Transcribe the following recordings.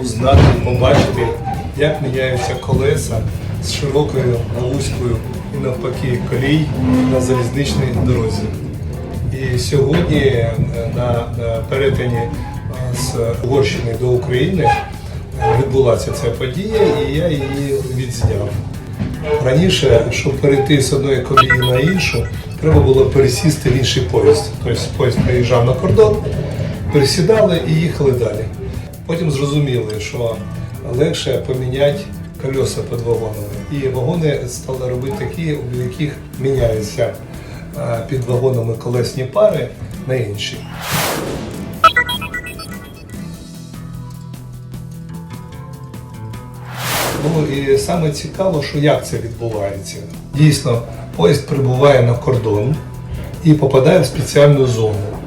узнати, побачити, як міняються колеса з широкою на вузькою і навпаки колій на залізничній дорозі. І сьогодні е, на перетині е, з Угорщини до України е, відбулася ця подія, і я її відзняв. Раніше, щоб перейти з одної колії на іншу, треба було пересісти в інший поїзд. Тобто поїзд приїжджав на кордон, пересідали і їхали далі. Потім зрозуміли, що легше поміняти колеса під вагонами. І вагони стали робити такі, у яких міняються е, під вагонами колесні пари на інші. Ну і саме цікаво, що як це відбувається. Дійсно, поїзд прибуває на кордон і попадає в спеціальну зону.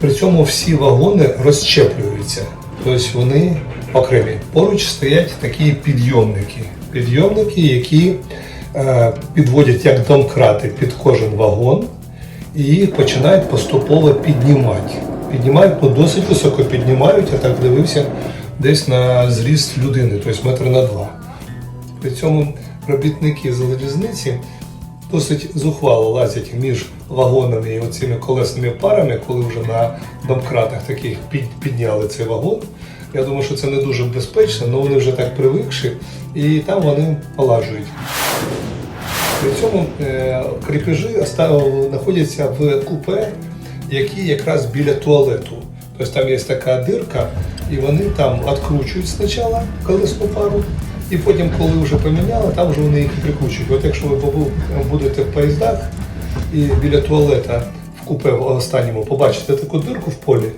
При цьому всі вагони розщеплюються, тобто вони окремі. Поруч стоять такі підйомники. Підйомники, які е, підводять як домкрати під кожен вагон і починають поступово піднімати. Піднімають, ну досить високо піднімають, я так дивився, десь на зріст людини, тобто метр на два. При цьому робітники залізниці досить зухвало лазять між вагонами і оцими колесними парами, коли вже на домкратах таких підняли цей вагон. Я думаю, що це не дуже безпечно, але вони вже так привикші, і там вони полажують. При цьому е, кріпежі знаходяться в купе, які якраз біля туалету. Тобто там є така дирка, і вони там відкручують спочатку колесну пару, і потім, коли вже поміняли, там вже вони їх прикручують. От якщо ви будете в поїздах і біля туалета в купе останньому побачите таку дирку в полі,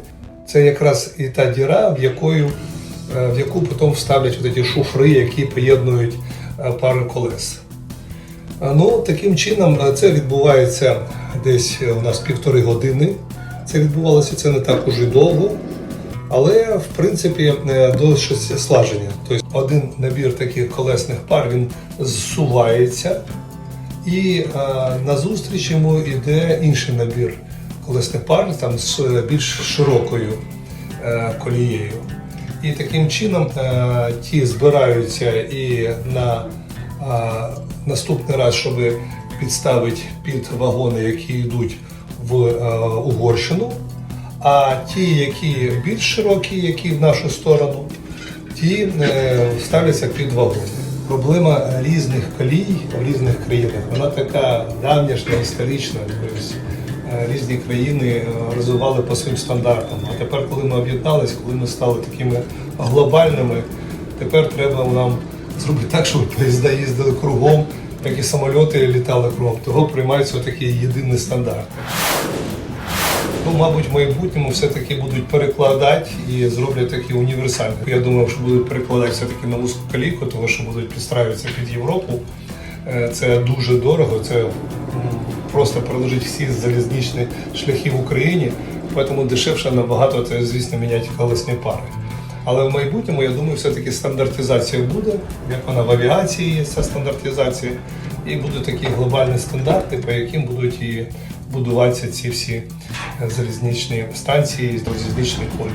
це якраз і та діра, в якою е, в яку потім вставлять от ці шуфри, які поєднують е, пари колес. Ну, таким чином е, це відбувається десь у нас півтори години. Це відбувалося це не так уже довго, але в принципі е, до слаження. Тобто один набір таких колесних пар він зсувається, і е, назустріч йому йде інший набір колесних пар там з е, більш широкою колією. І таким чином ті збираються і на наступний раз, щоб підставити під вагони, які йдуть в Угорщину. А ті, які більш широкі, які в нашу сторону, ті е, ставляться під вагони. Проблема різних колій в різних країнах, вона така давнішня, історична. Е, різні країни е, розвивали по своїм стандартам. А тепер, коли ми об'єднались, коли ми стали такими глобальними, тепер треба нам зробити так, щоб поїзда їздили кругом, так і самольоти літали кругом. Того приймаються такі єдині стандарти. Ну, мабуть, в майбутньому все-таки будуть перекладати і зроблять такі універсальні. Я думаю, що будуть перекладати все-таки на вузьку каліку, тому що будуть підстраюватися під Європу. Е, Це дуже дорого, це просто проложить всі залізничні шляхи в Україні, тому дешевше набагато це, звісно, міняти колесні пари. Але в майбутньому, я думаю, все-таки стандартизація буде, як вона в авіації є ця стандартизація, і будуть такі глобальні стандарти, по яким будуть і будуватися ці всі е, залізничні станції, залізничні колії.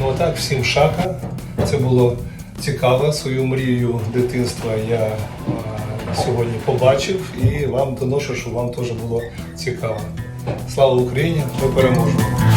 Ну а так, всім шака. Це було цікаво. Свою мрію дитинства я е, сьогодні побачив і вам доношу, що вам теж було цікаво. Слава Україні! Ми переможемо!